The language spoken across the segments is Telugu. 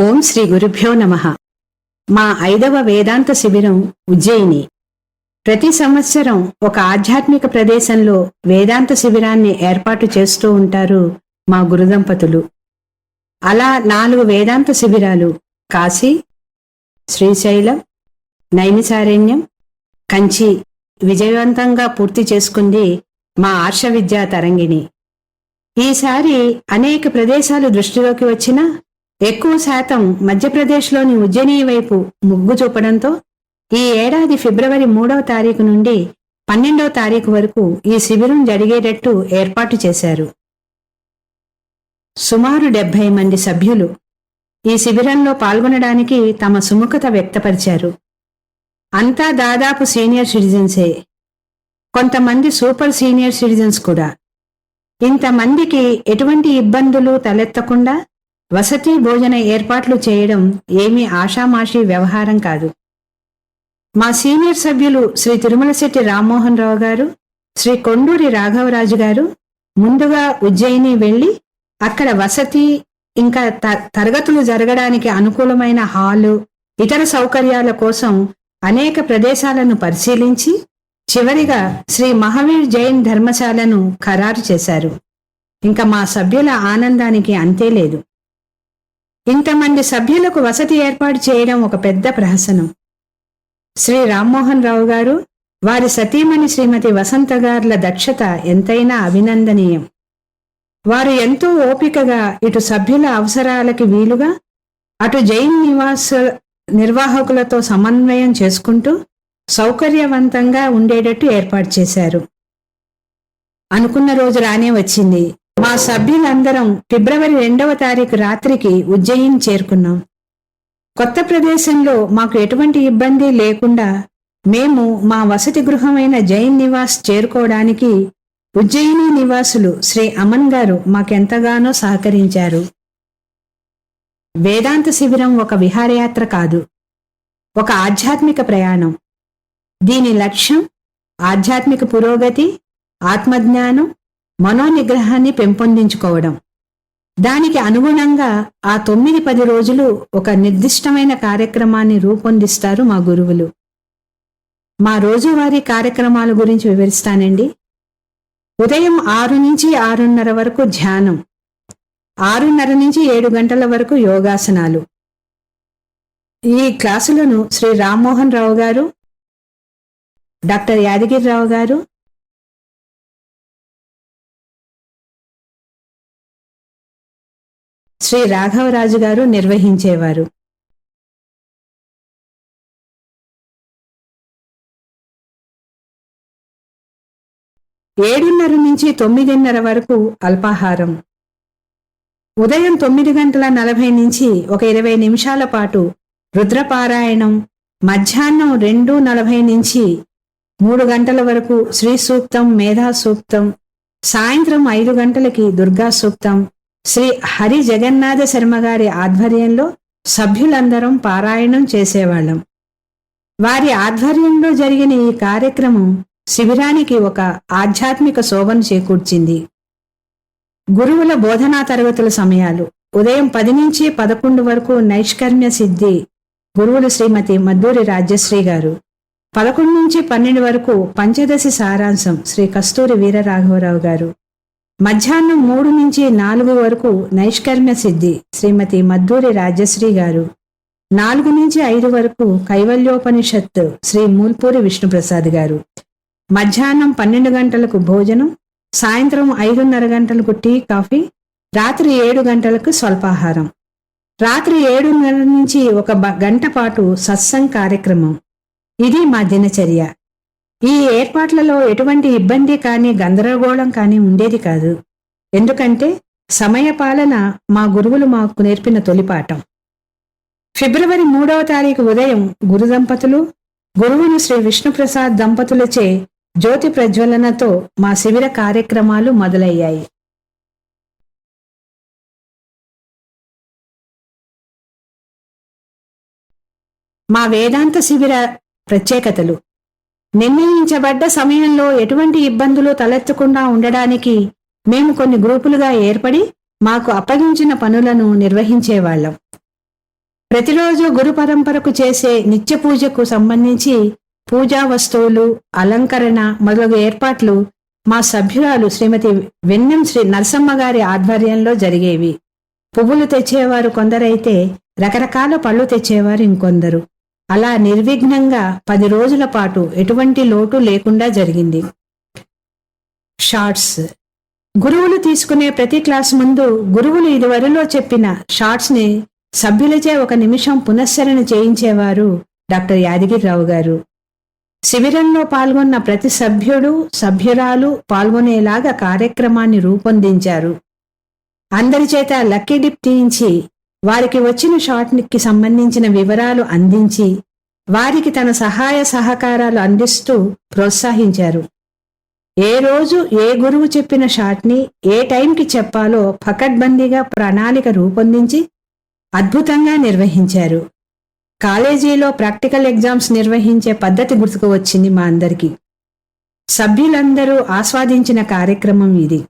ఓం శ్రీ గురుభ్యో నమ. మా ఐదవ వేదాంత శిబిరం ఉజ్జయిని. ప్రతి సంవత్సరం ఒక ఆధ్యాత్మిక ప్రదేశంలో వేదాంత శిబిరాన్ని ఏర్పాటు చేస్తూ ఉంటారు మా గురుదంపతులు. అలా నాలుగు వేదాంత శిబిరాలు కాశీ శ్రీశైలం నైమిసారణ్యం కంచి విజయవంతంగా పూర్తి చేసుకుంది మా ఆర్ష విద్యా తరంగిణి. ఈసారి అనేక ప్రదేశాలు దృష్టిలోకి వచ్చినా ఎక్కువ శాతం మధ్యప్రదేశ్లోని ఉజ్జయిని వైపు ముగ్గు చూపడంతో ఈ ఏడాది ఫిబ్రవరి మూడవ తారీఖు నుండి పన్నెండవ తారీఖు వరకు ఈ శిబిరం జరిగేటట్టు ఏర్పాటు చేశారు. సుమారు డెబ్బై మంది సభ్యులు ఈ శిబిరంలో పాల్గొనడానికి తమ సుముఖత వ్యక్తపరిచారు. అంతా దాదాపు సీనియర్ సిటిజన్సే. కొంతమంది సూపర్ సీనియర్ సిటిజన్స్ కూడా. ఇంతమందికి ఎటువంటి ఇబ్బందులు తలెత్తకుండా వసతి భోజన ఏర్పాట్లు చేయడం ఏమీ ఆషామాషీ వ్యవహారం కాదు. మా సీనియర్ సభ్యులు శ్రీ తిరుమలశెట్టి రామ్మోహన్ రావు గారు శ్రీ కొండూరి రాఘవరాజు గారు ముందుగా ఉజ్జయిని వెళ్ళి అక్కడ వసతి ఇంకా త- తరగతులు జరగడానికి అనుకూలమైన హాలు ఇతర సౌకర్యాల కోసం అనేక ప్రదేశాలను పరిశీలించి చివరిగా శ్రీ మహావీర్ జైన్ ధర్మశాలను ఖరారు చేశారు. ఇంకా మా సభ్యుల ఆనందానికి అంతే లేదు. ఇంతమంది సభ్యులకు వసతి ఏర్పాటు చేయడం ఒక పెద్ద ప్రహసనం. శ్రీ రామ్మోహన్ రావు గారు వారి సతీమణి శ్రీమతి వసంత గార్ల దక్షత ఎంతైనా అభినందనీయం. వారు ఎంతో ఓపికగా ఇటు సభ్యుల అవసరాలకి వీలుగా అటు జైన్ నివాస నిర్వాహకులతో సమన్వయం చేసుకుంటూ సౌకర్యవంతంగా ఉండేటట్టు ఏర్పాటు చేశారు. అనుకున్న రోజు రానే వచ్చింది. మా సభ్యులందరం ఫిబ్రవరి రెండవ తారీఖు రాత్రికి ఉజ్జయిన్ చేరుకున్నాం. కొత్త ప్రదేశంలో మాకు ఎటువంటి ఇబ్బంది లేకుండా మేము మా వసతి గృహమైన జైన్ నివాస్ చేరుకోవడానికి ఉజ్జయిని నివాసులు శ్రీ అమన్ గారు మాకెంతగానో సహకరించారు. వేదాంత శిబిరం ఒక విహారయాత్ర కాదు ఒక ఆధ్యాత్మిక ప్రయాణం. దీని లక్ష్యం ఆధ్యాత్మిక పురోగతి ఆత్మజ్ఞానం మనోనిగ్రహాన్ని పెంపొందించుకోవడం. దానికి అనుగుణంగా ఆ తొమ్మిది పది రోజులు ఒక నిర్దిష్టమైన కార్యక్రమాన్ని రూపొందిస్తారు మా గురువులు. మా రోజువారీ కార్యక్రమాల గురించి వివరిస్తానండి. ఉదయం ఆరు నుంచి ఆరున్నర వరకు ధ్యానం. ఆరున్నర నుంచి ఏడు గంటల వరకు యోగాసనాలు. ఈ క్లాసులను శ్రీ రామ్మోహన్ రావు గారు డాక్టర్ యాదగిరిరావు గారు శ్రీ రాఘవరాజు గారు నిర్వహించేవారు. ఏడున్నర నుంచి తొమ్మిదిన్నర వరకు అల్పాహారం. ఉదయం తొమ్మిది గంటల నలభై నుంచి ఒక ఇరవై నిమిషాల పాటు రుద్రపారాయణం మధ్యాహ్నం రెండు నలభై నుంచి మూడు గంటల వరకు శ్రీ సూక్తం మేధా సూక్తం సాయంత్రం ఐదు గంటలకి దుర్గా సూక్తం శ్రీ హరి జగన్నాథ శర్మ గారి ఆధ్వర్యంలో సభ్యులందరం పారాయణం చేసేవాళ్ళం. వారి ఆధ్వర్యంలో జరిగిన ఈ కార్యక్రమం శిబిరానికి ఒక ఆధ్యాత్మిక శోభను చేకూర్చింది. గురువుల బోధనా తరగతుల సమయాలు ఉదయం పది నుంచి పదకొండు వరకు నైష్కర్మ్య సిద్ధి గురువులు శ్రీమతి మద్దూరి రాజ్యశ్రీ గారు. పదకొండు నుంచి పన్నెండు వరకు పంచదశి సారాంశం శ్రీ కస్తూరి వీరరాఘవరావు గారు. మధ్యాహ్నం మూడు నుంచి నాలుగు వరకు నైష్కర్మ్య సిద్ధి శ్రీమతి మద్దూరి రాజశ్రీ గారు. నాలుగు నుంచి ఐదు వరకు కైవల్యోపనిషత్తు శ్రీ మూల్పూరి విష్ణుప్రసాద్ గారు. మధ్యాహ్నం పన్నెండు గంటలకు భోజనం సాయంత్రం ఐదున్నర గంటలకు టీ కాఫీ రాత్రి ఏడు గంటలకు స్వల్పాహారం. రాత్రి ఏడున్నర నుంచి ఒక గంట పాటు సత్సంగ్ కార్యక్రమం. ఇది మా దినచర్య. ఈ ఏర్పాట్లలో ఎటువంటి ఇబ్బంది కానీ గందరగోళం కానీ ఉండేది కాదు. ఎందుకంటే సమయపాలన మా గురువులు మాకు నేర్పిన తొలిపాఠం ఫిబ్రవరి మూడవ తారీఖు ఉదయం గురు దంపతులు గురువులు శ్రీ విష్ణుప్రసాద్ దంపతులచే జ్యోతి ప్రజ్వలనతో మా శిబిర కార్యక్రమాలు మొదలయ్యాయి. మా వేదాంత శిబిర ప్రత్యేకతలు. నిర్ణయించబడ్డ సమయంలో ఎటువంటి ఇబ్బందులు తలెత్తకుండా ఉండడానికి మేము కొన్ని గ్రూపులుగా ఏర్పడి మాకు అప్పగించిన పనులను నిర్వహించేవాళ్ళం. ప్రతిరోజు గురు పరంపరకు చేసే నిత్య పూజకు సంబంధించి పూజా వస్తువులు అలంకరణ మొదలగు ఏర్పాట్లు మా సభ్యురాలు శ్రీమతి వెన్నెం శ్రీ నరసమ్మ గారి ఆధ్వర్యంలో జరిగేవి. పువ్వులు తెచ్చేవారు కొందరైతే రకరకాల పళ్ళు తెచ్చేవారు ఇంకొందరు. అలా నిర్విఘ్నంగా పది రోజుల పాటు ఎటువంటి లోటు లేకుండా జరిగింది. షార్ట్స్. గురువులు తీసుకునే ప్రతి క్లాస్ ముందు గురువులు ఇదివరలో చెప్పిన షార్ట్స్ని సభ్యులచే ఒక నిమిషం పునశ్చరణ చేయించేవారు డాక్టర్ యాదగిరిరావు గారు. శిబిరంలో పాల్గొన్న ప్రతి సభ్యుడు సభ్యురాలు పాల్గొనేలాగా కార్యక్రమాన్ని రూపొందించారు. అందరి చేత లక్కీ డిప్ తీయించి వారికి వచ్చిన షాట్కి సంబంధించిన వివరాలు అందించి వారికి తన సహాయ సహకారాలు అందిస్తూ ప్రోత్సహించారు. ఏ రోజు ఏ గురువు చెప్పిన షాట్ని ఏ టైంకి చెప్పాలో పకడ్బందీగా ప్రణాళిక రూపొందించి అద్భుతంగా నిర్వహించారు. కాలేజీలో ప్రాక్టికల్ ఎగ్జామ్స్ నిర్వహించే పద్ధతి గుర్తుకు వచ్చింది మా అందరికీ. సభ్యులందరూ ఆస్వాదించిన కార్యక్రమం ఇది.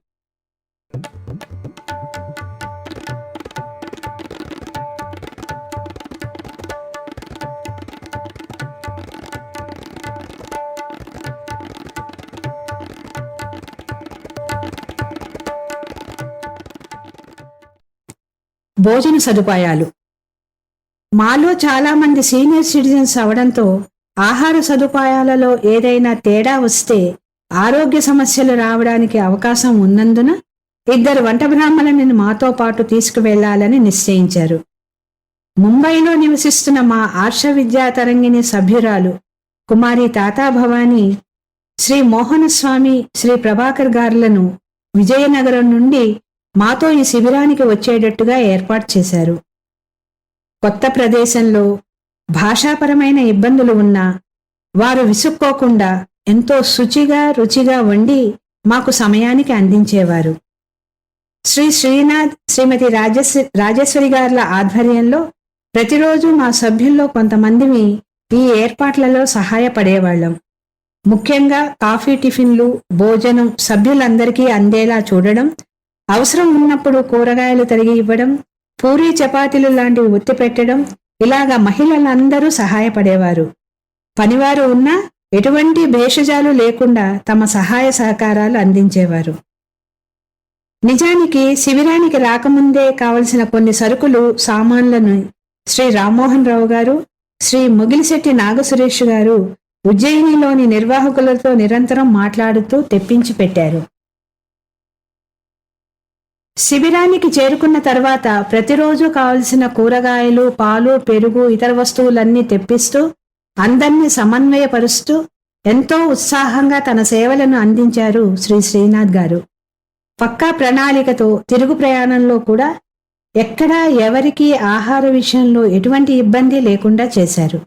భోజన సదుపాయాలు. మాలో చాలామంది సీనియర్ సిటిజన్స్ అవడంతో ఆహార సదుపాయాలలో ఏదైనా తేడా వస్తే ఆరోగ్య సమస్యలు రావడానికి అవకాశం ఉన్నందున ఇద్దరు వంట బ్రాహ్మణులను మాతో పాటు తీసుకువెళ్ళాలని నిశ్చయించారు. ముంబైలో నివసిస్తున్న మా ఆర్ష విద్యా తరంగిణి సభ్యురాలు కుమారి తాతా భవానీ శ్రీ మోహనస్వామి శ్రీ ప్రభాకర్ గారులను విజయనగరం నుండి మాతో ఈ శిబిరానికి వచ్చేటట్టుగా ఏర్పాటు చేశారు. కొత్త ప్రదేశంలో భాషాపరమైన ఇబ్బందులు ఉన్నా వారు విసుక్కోకుండా ఎంతో శుచిగా రుచిగా వండి మాకు సమయానికి అందించేవారు. శ్రీ శ్రీనాథ్ శ్రీమతి రాజేశ్వరి రాజేశ్వరి గారుల ఆధ్వర్యంలో ప్రతిరోజు మా సభ్యుల్లో కొంతమందిని ఈ ఏర్పాట్లలో సహాయపడేవాళ్ళం. ముఖ్యంగా కాఫీ టిఫిన్లు భోజనం సభ్యులందరికీ అందేలా చూడడం అవసరం ఉన్నప్పుడు కూరగాయలు తరిగి ఇవ్వడం పూరీ చపాతీలు లాంటివి ఒత్తి పెట్టడం ఇలాగా మహిళలందరూ సహాయపడేవారు. పనివారు ఉన్నా ఎటువంటి భేషజాలు లేకుండా తమ సహాయ సహకారాలు అందించేవారు. నిజానికి శిబిరానికి రాకముందే కావలసిన కొన్ని సరుకులు సామాన్లను శ్రీ రామ్మోహన్ రావు గారు శ్రీ ముగిలిశెట్టి నాగసురేష్ గారు ఉజ్జయినిలోని నిర్వాహకులతో నిరంతరం మాట్లాడుతూ తెప్పించి పెట్టారు. శిబిరానికి చేరుకున్న తర్వాత ప్రతిరోజు కావలసిన కూరగాయలు పాలు పెరుగు ఇతర వస్తువులన్నీ తెప్పిస్తూ అందరినీ సమన్వయపరుస్తూ ఎంతో ఉత్సాహంగా తన సేవలను అందించారు శ్రీ శ్రీనాథ్ గారు. పక్కా ప్రణాళికతో తిరుగు ప్రయాణంలో కూడా ఎక్కడా ఎవరికి ఆహార విషయంలో ఎటువంటి ఇబ్బంది లేకుండా చేశారు.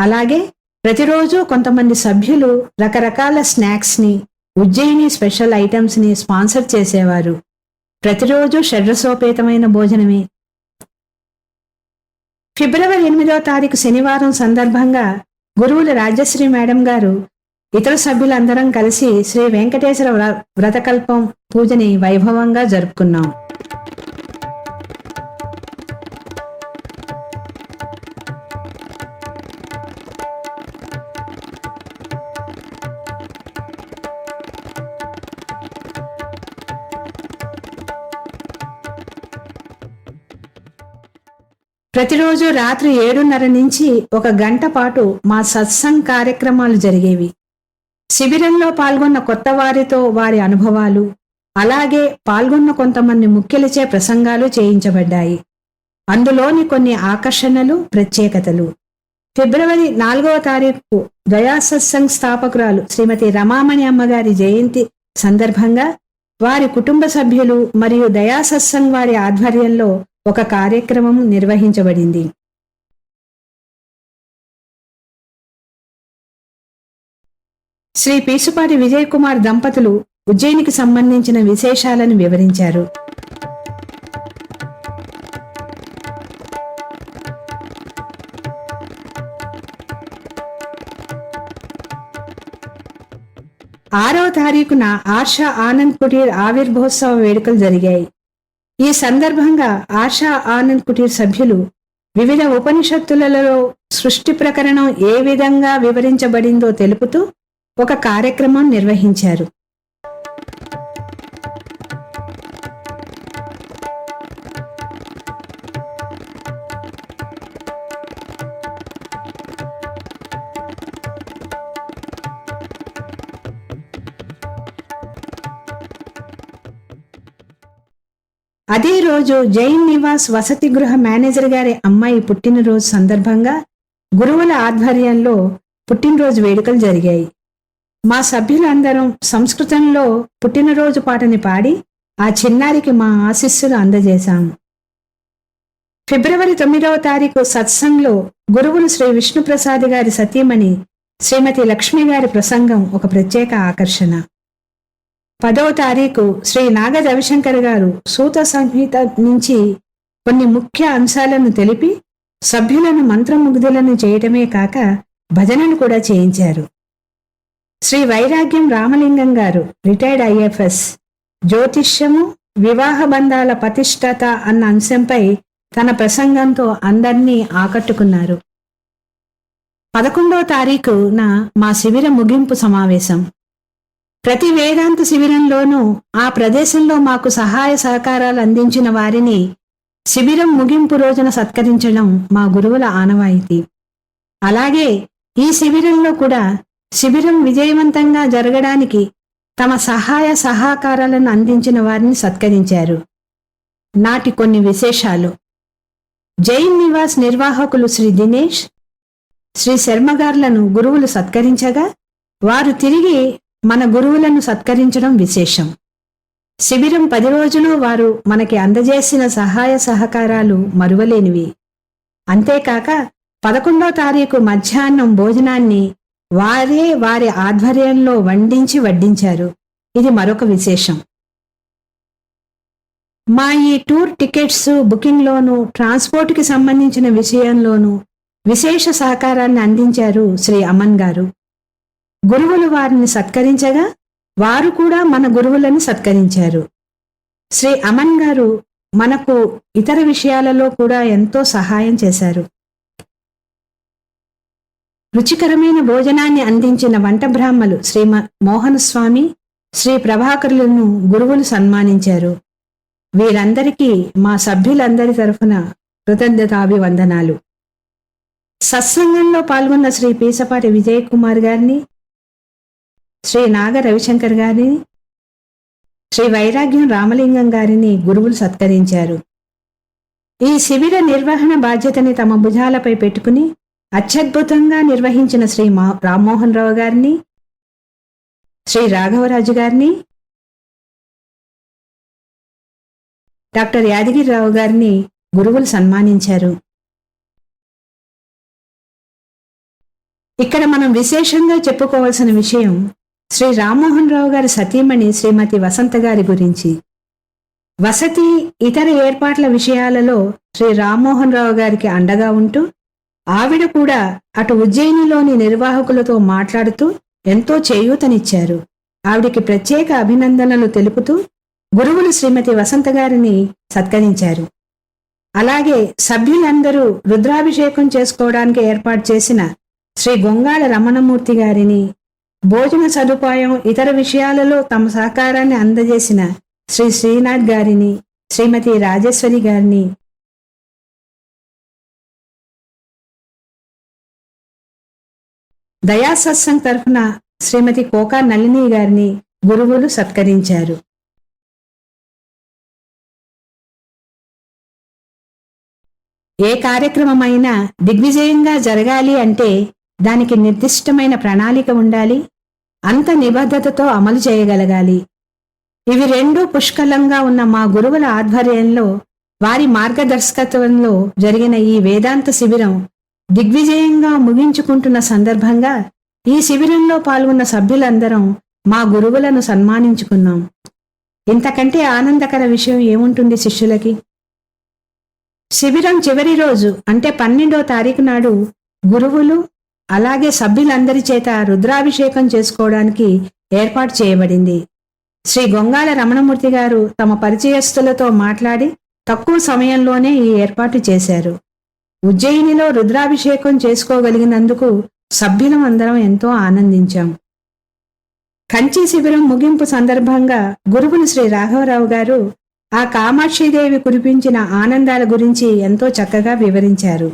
అలాగే ప్రతిరోజు కొంతమంది సభ్యులు రకరకాల స్నాక్స్ని ఉజ్జయిని స్పెషల్ ఐటమ్స్ని స్పాన్సర్ చేసేవారు. ప్రతిరోజు షడ్రసోపేతమైన భోజనమే. ఫిబ్రవరి ఎనిమిదో తారీఖు శనివారం సందర్భంగా గురువుల రాజశ్రీ మేడం గారు ఇతర సభ్యులందరం కలిసి శ్రీ వెంకటేశ్వర వ్ర- వ్రతకల్పం పూజని వైభవంగా జరుపుకున్నాం. ప్రతిరోజు రాత్రి ఏడున్నర నుంచి ఒక గంట పాటు మా సత్సంగ్ కార్యక్రమాలు జరిగేవి. శిబిరంలో పాల్గొన్న కొత్త వారితో వారి అనుభవాలు అలాగే పాల్గొన్న కొంతమంది ముఖ్యులచే ప్రసంగాలు చేయించబడ్డాయి. అందులోని కొన్ని ఆకర్షణలు ప్రత్యేకతలు. ఫిబ్రవరి నాలుగవ తారీఖు దయా సత్సంగ్ స్థాపకురాలు శ్రీమతి రమామణి అమ్మగారి జయంతి సందర్భంగా వారి కుటుంబ సభ్యులు మరియు దయా సత్సంగ్ వారి ఆధ్వర్యంలో ఒక కార్యక్రమం నిర్వహించబడింది. శ్రీ పీసుపాటి విజయ్ కుమార్ దంపతులు ఉజ్జయినికి సంబంధించిన విశేషాలను వివరించారు. ఆరవ తారీఖున ఆర్షా ఆనంద్ కుటీర్ ఆవిర్భోత్సవ వేడుకలు జరిగాయి. ఈ సందర్భంగా ఆశా ఆనంద్ కుటీర్ సభ్యులు వివిధ ఉపనిషత్తులలో సృష్టి ప్రకరణం ఏ విధంగా వివరించబడిందో తెలుపుతూ ఒక కార్యక్రమం నిర్వహించారు. అదే రోజు జైన్ నివాస్ వసతి గృహ మేనేజర్ గారి అమ్మాయి పుట్టినరోజు సందర్భంగా గురువుల ఆధ్వర్యంలో పుట్టినరోజు వేడుకలు జరిగాయి. మా సభ్యులందరం సంస్కృతంలో పుట్టినరోజు పాటని పాడి ఆ చిన్నారికి మా ఆశీస్సులు అందజేశాము. ఫిబ్రవరి తొమ్మిదవ తారీఖు సత్సంగ్లో గురువులు శ్రీ విష్ణుప్రసాద్ గారి సతీమణి శ్రీమతి లక్ష్మి గారి ప్రసంగం ఒక ప్రత్యేక ఆకర్షణ. పదవ తారీఖు శ్రీ నాగ రవిశంకర్ గారు సూత సంహిత నుంచి కొన్ని ముఖ్య అంశాలను తెలిపి సభ్యులను మంత్రముగ్ధులను చేయటమే కాక భజనలు కూడా చేయించారు. శ్రీ వైరాగ్యం రామలింగం గారు రిటైర్డ్ ఐఎఫ్ఎస్ జ్యోతిష్యము వివాహ బంధాల పతిష్టత అన్న అంశంపై తన ప్రసంగంతో అందర్నీ ఆకట్టుకున్నారు. పదకొండవ తారీఖున మా శిబిర ముగింపు సమావేశం. ప్రతి వేదాంత శిబిరంలోనూ ఆ ప్రదేశంలో మాకు సహాయ సహకారాలు అందించిన వారిని శిబిరం ముగింపు రోజున సత్కరించడం మా గురువుల ఆనవాయితీ. అలాగే ఈ శిబిరంలో కూడా శిబిరం విజయవంతంగా జరగడానికి తమ సహాయ సహకారాలను అందించిన వారిని సత్కరించారు. నాటి కొన్ని విశేషాలు. జైన్ నివాస్ నిర్వాహకులు శ్రీ దినేష్ శ్రీ శర్మగార్లను గురువులు సత్కరించగా వారు తిరిగి మన గురువులను సత్కరించడం విశేషం. శిబిరం పది రోజులు వారు మనకి అందజేసిన సహాయ సహకారాలు మరువలేనివి. అంతేకాక పదకొండో తారీఖు మధ్యాహ్నం భోజనాన్ని వారే వారి ఆధ్వర్యంలో వండించి వడ్డించారు. ఇది మరొక విశేషం. మా ఈ టూర్ టికెట్స్ బుకింగ్లోను ట్రాన్స్పోర్ట్కి సంబంధించిన విషయంలోనూ విశేష సహకారాన్ని అందించారు శ్రీ అమన్ గారు. గురువులు వారిని సత్కరించగా వారు కూడా మన గురువులను సత్కరించారు. శ్రీ అమన్ గారు మనకు ఇతర విషయాలలో కూడా ఎంతో సహాయం చేశారు. రుచికరమైన భోజనాన్ని అందించిన వంట బ్రాహ్మలు శ్రీ మోహన స్వామి శ్రీ ప్రభాకరులను గురువులు సన్మానించారు. వీరందరికీ మా సభ్యులందరి తరఫున కృతజ్ఞతాభివందనాలు. సత్సంగంలో పాల్గొన్న శ్రీ పీసపాటి విజయ్ కుమార్ గారిని శ్రీ నాగ రవిశంకర్ గారిని శ్రీ వైరాగ్యం రామలింగం గారిని గురువులు సత్కరించారు. ఈ శిబిర నిర్వహణ బాధ్యతని తమ భుజాలపై పెట్టుకుని అత్యద్భుతంగా నిర్వహించిన శ్రీ మా- రామ్మోహన్ రావు గారిని శ్రీ రాఘవరాజు గారిని డాక్టర్ యాదగిరిరావు గారిని గురువులు సన్మానించారు. ఇక్కడ మనం విశేషంగా చెప్పుకోవాల్సిన విషయం శ్రీ రామ్మోహన్ రావు గారి సతీమణి శ్రీమతి వసంత గారి గురించి. వసతి ఇతర ఏర్పాట్ల విషయాలలో శ్రీ రామ్మోహన్ రావు గారికి అండగా ఉంటూ ఆవిడ కూడా అటు ఉజ్జయినిలోని నిర్వాహకులతో మాట్లాడుతూ ఎంతో చేయూతనిచ్చారు. ఆవిడికి ప్రత్యేక అభినందనలు తెలుపుతూ గురువులు శ్రీమతి వసంత గారిని సత్కరించారు. అలాగే సభ్యులందరూ రుద్రాభిషేకం చేసుకోవడానికి ఏర్పాటు చేసిన శ్రీ గొంగాళ రమణమూర్తి గారిని భోజన సదుపాయం ఇతర విషయాలలో తమ సహకారాన్ని అందజేసిన శ్రీ శ్రీనాథ్ గారిని శ్రీమతి రాజేశ్వరి గారిని దయా సత్సంగ్ తరఫున శ్రీమతి కోకా నళిని గారిని గురువులు సత్కరించారు. ఏ కార్యక్రమమైనా దిగ్విజయంగా జరగాలి అంటే దానికి నిర్దిష్టమైన ప్రణాళిక ఉండాలి అంత నిబద్ధతతో అమలు చేయగలగాలి. ఇవి రెండూ పుష్కలంగా ఉన్న మా గురువుల ఆధ్వర్యంలో వారి మార్గదర్శకత్వంలో జరిగిన ఈ వేదాంత శిబిరం దిగ్విజయంగా ముగించుకుంటున్న సందర్భంగా ఈ శిబిరంలో పాల్గొన్న సభ్యులందరం మా గురువులను సన్మానించుకున్నాం. ఇంతకంటే ఆనందకర విషయం ఏముంటుంది శిష్యులకి? శిబిరం చివరి రోజు అంటే పన్నెండో తారీఖు నాడు గురువులు అలాగే సభ్యులందరి చేత రుద్రాభిషేకం చేసుకోవడానికి ఏర్పాటు చేయబడింది. శ్రీ గొంగాల రమణమూర్తి గారు తమ పరిచయస్తులతో మాట్లాడి తక్కువ సమయంలోనే ఈ ఏర్పాటు చేశారు. ఉజ్జయినిలో రుద్రాభిషేకం చేసుకోగలిగినందుకు సభ్యులం అందరం ఎంతో ఆనందించాం. కంచి శిబిరం ముగింపు సందర్భంగా గురువులు శ్రీ రాఘవరావు గారు ఆ కామాక్షిదేవి కురిపించిన ఆనందాల గురించి ఎంతో చక్కగా వివరించారు.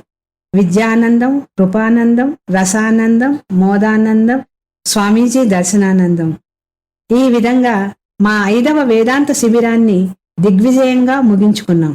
విద్యానందం కృపానందం రసానందం మోదానందం స్వామీజీ దర్శనానందం. ఈ విధంగా మా ఐదవ వేదాంత శిబిరాన్ని దిగ్విజయంగా ముగించుకున్నాం.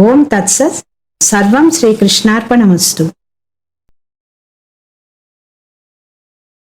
ఓం తత్సత్. సర్వం శ్రీకృష్ణార్పణమస్తు.